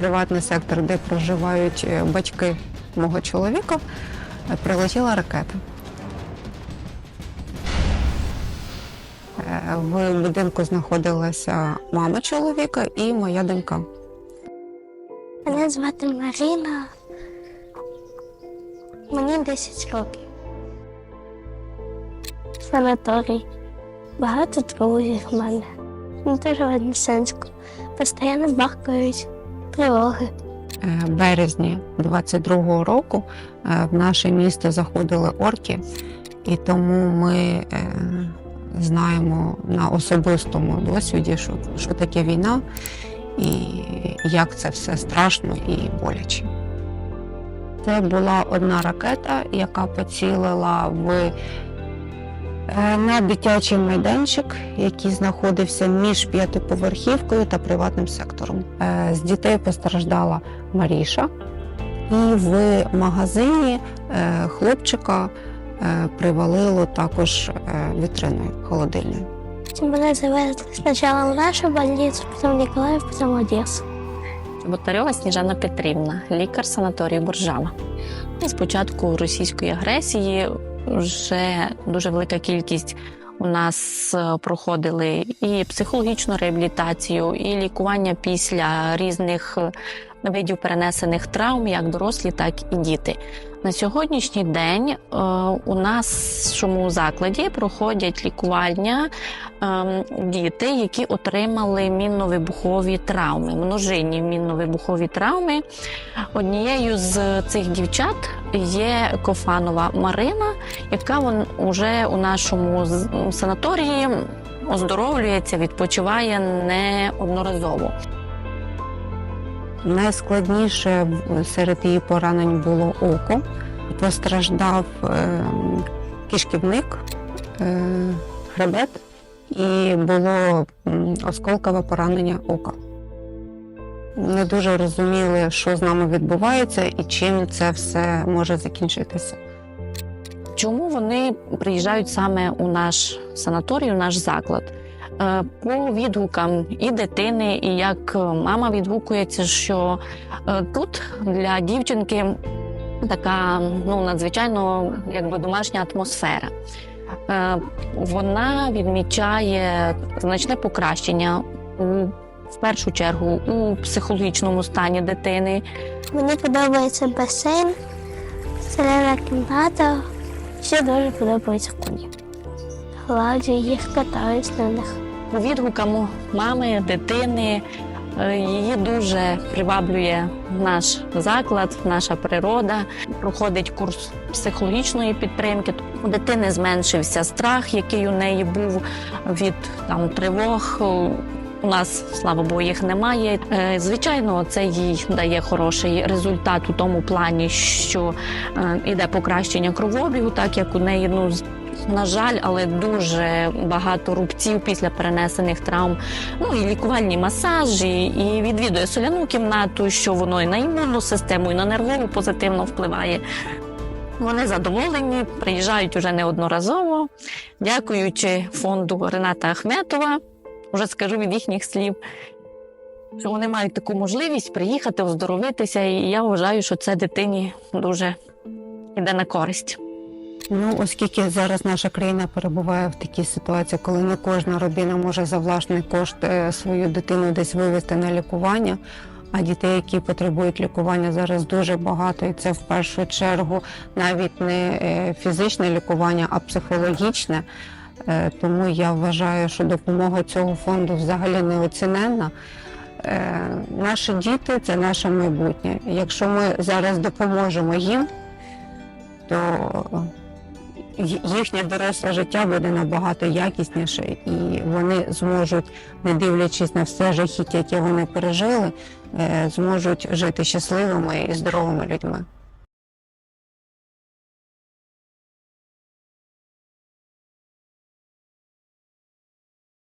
приватний сектор, де проживають е, батьки мого чоловіка, е, прилетіла ракета. Е, В будинку знаходилася мама чоловіка і моя донька. Мене звати Марина. Мені 10 років. Санаторій. Багато друзів в мене. Не дуже Вознесенську. Постійно бахкають тривоги. Е, березні 22-го року е, в наше місто заходили орки, і тому ми е, знаємо на особистому досвіді, що, що таке війна і як це все страшно і боляче. Це була одна ракета, яка поцілила в на дитячий майданчик, який знаходився між п'ятиповерхівкою та приватним сектором. Е, З дітей постраждала Маріша, і в магазині е, хлопчика е, привалило також е, вітриною холодильною. Мене завезли спочатку в нашу больницю, потім в Ніколаїв, потім в Одесу. Чеботарьова Сніжана Петрівна, лікар санаторію Боржава. З початку російської агресії вже дуже велика кількість у нас е, проходили і психологічну реабілітацію, і лікування після різних е, видів перенесених травм, як дорослі, так і діти. На сьогоднішній день е, у нашому закладі проходять лікування ем, діти, які отримали мінно-вибухові травми, множинні мінно-вибухові травми. Однією з цих дівчат є Кофанова Марина, яка вон уже у нашому санаторії оздоровлюється, відпочиває неодноразово. Найскладніше серед її поранень було око. Постраждав е, кишківник, е, хребет і було осколкове поранення ока. Не дуже розуміли, що з нами відбувається і чим це все може закінчитися. Чому вони приїжджають саме у наш санаторій, у наш заклад? Е, По відгукам і дитини, і як мама відгукується, що е, тут для дівчинки така ну, надзвичайно якби домашня атмосфера. Е, Вона відмічає значне покращення у в першу чергу у психологічному стані дитини, Мені подобається басейн, зелена кімната. Ще дуже подобаються коні. Гладжу їх, катаюсь на них. По відгукам мами, дитини е, її дуже приваблює наш заклад, наша природа. Проходить курс психологічної підтримки. У дитини зменшився страх, який у неї був від там тривог. У нас, слава Богу, їх немає. Е, Звичайно, це їй дає хороший результат у тому плані, що е, іде покращення кровообігу, так як у неї ну на жаль, але дуже багато рубців після перенесених травм. Ну і лікувальні масажі, і відвідує соляну кімнату, що воно і на імунну систему, і на нервову позитивно впливає. Вони задоволені, приїжджають уже неодноразово, дякуючи фонду Рената Ахметова. Уже скажу від їхніх слів, що вони мають таку можливість приїхати, оздоровитися, і я вважаю, що це дитині дуже йде на користь. Ну, оскільки зараз наша країна перебуває в такій ситуації, коли не кожна родина може за власний кошт е, свою дитину десь вивезти на лікування. А дітей, які потребують лікування, зараз дуже багато, і це в першу чергу навіть не е, фізичне лікування, а психологічне. Е, Тому я вважаю, що допомога цього фонду взагалі неоціненна. Наші діти це наше майбутнє. Якщо ми зараз допоможемо їм, то їхнє доросле життя буде набагато якісніше, і вони зможуть, не дивлячись на все жахіття, яке вони пережили, е, зможуть жити щасливими і здоровими людьми.